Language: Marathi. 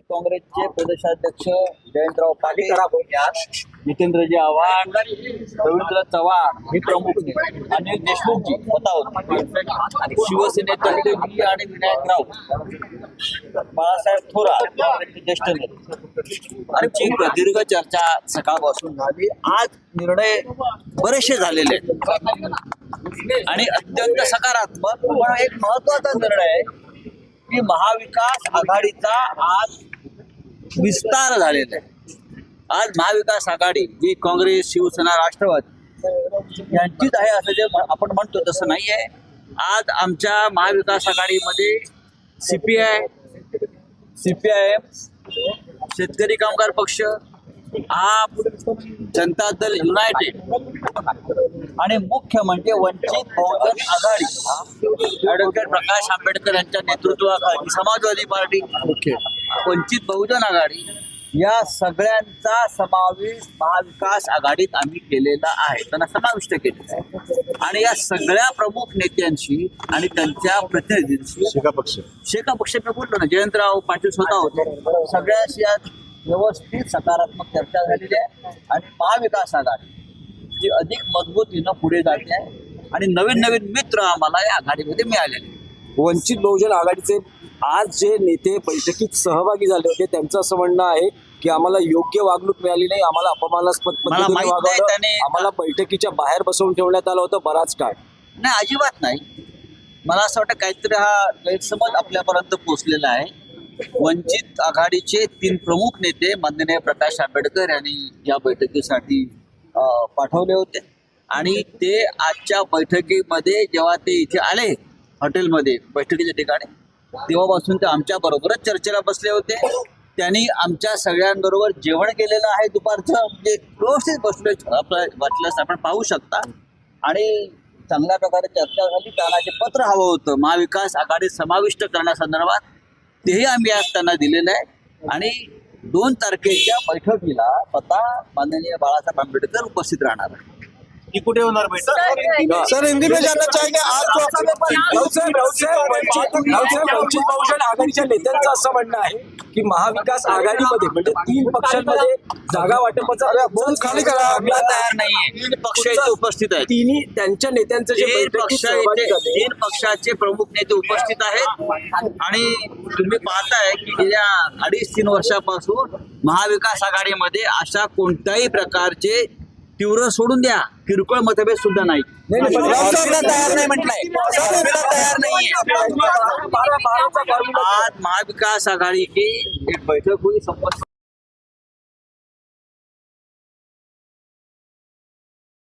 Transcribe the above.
काँग्रेसचे प्रदेशाध्यक्ष जयंतराव पाटील जितेंद्रजी आव्हाड रवींद्र चव्हाण हे प्रमुख. अनिल देशमुखजी स्वतः शिवसेनेतर्फे मी आणि विनायक राऊत. बाळासाहेब थोरात काँग्रेसचे ज्येष्ठ नेते. आमची प्रदीर्घ चर्चा सकाळपासून झाली आज निर्णय बरेचसे झालेले आहेत. आणि अत्यंत सकारात्मक पण एक महत्त्वाचा निर्णय आहे की महाविकास आघाडीचा आज विस्तार झालेला आहे. आज महाविकास आघाडी जी काँग्रेस शिवसेना राष्ट्रवादी यांचीच आहे असं जे आपण म्हणतो तसं नाही आहे आज आमच्या महाविकास आघाडीमध्ये C P I C P I M Shetkari Kamgar Paksha आप जनता दल युनायटेड आणि मुख्य म्हणजे वंचित बहुजन आघाडी. ॲडव्होकेट प्रकाश आंबेडकर यांच्या नेतृत्वाखाली समाजवादी पार्टी. वंचित बहुजन आघाडी. या सगळ्यांचा समावेश महाविकास आघाडीत आम्ही केलेला आहे. त्यांना समाविष्ट केलेला आहे. आणि या सगळ्या प्रमुख नेत्यांशी आणि त्यांच्या प्रतिनिधींशी शेका पक्ष शेका पक्ष मी बोललो ना जयंतराव पाटील स्वतः होते. सगळ्याशी आज व्यवस्थित सकारात्मक चर्चा झालेली आहे आणि महाविकास आघाडी जी अधिक मजबूतीनं पुढे जाते आहे आणि नवीन नवीन मित्र आम्हाला या आघाडीमध्ये मिळालेले. वंचित बहुजन आघाडीचे आज जे नेते बैठकीत सहभागी झाले होते त्यांचं असं म्हणणं आहे की आम्हाला योग्य वागणूक मिळाली नाही आम्हाला अपमानास्पद पद्धतीने वागवलं आम्हाला बैठकीच्या बाहेर बसवून ठेवण्यात आलं होतं बराच काळ. नाही अजिबात नाही. मला असं वाटतं काहीतरी हा गैरसमज आपल्यापर्यंत पोहोचलेला आहे. वंचित आघाडीचे तीन प्रमुख नेते माननीय प्रकाश आंबेडकर यांनी या बैठकीसाठी पाठवले होते. आणि ते आजच्या बैठकीमध्ये जेव्हा ते इथे आले हॉटेलमध्ये बैठकीच्या ठिकाणी तेव्हापासून ते आमच्या बरोबरच चर्चेला बसले होते. त्यांनी आमच्या सगळ्यांबरोबर जेवण केलेलं आहे दुपारचं म्हणजे व्यवस्थित बसले आपलं वाटल्यास आपण पाहू शकता. आणि चांगल्या प्रकारे चर्चा झाली त्यांना जे पत्र हवं होतं. महाविकास आघाडीत समाविष्ट करण्यासंदर्भात तेही आम्ही आज त्यांना दिलेलं आहे. आणि दोन तारखेच्या बैठकीला स्वतः माननीय बाळासाहेब आंबेडकर उपस्थित राहणार आहे ती कुठे होणार बैठक सर हिंदी में जानना चाहेंगे आज जो बहुजन आघाडीच्या नेत्यांचं असं म्हणणं आहे की महाविकास आघाडीमध्ये म्हणजे तीन पक्षांमध्ये जागा वाटपाचा बोल खाली करा. तयार नाहीये. तीन पक्ष इथे उपस्थित आहेत. तिन्ही त्यांच्या नेत्यांचं जे पक्ष तीन पक्षाचे प्रमुख नेते उपस्थित आहेत. आणि तुम्ही पाहताय की गेल्या अडीच तीन वर्षापासून महाविकास आघाडीमध्ये अशा कोणत्याही प्रकारचे तीव्र सोडून द्या. किरकोळ मतभेद सुद्धा नाही. तयार नाही म्हटलंय. तयार नाहीये आज महाविकास आघाडीची एक बैठक होईल. संपत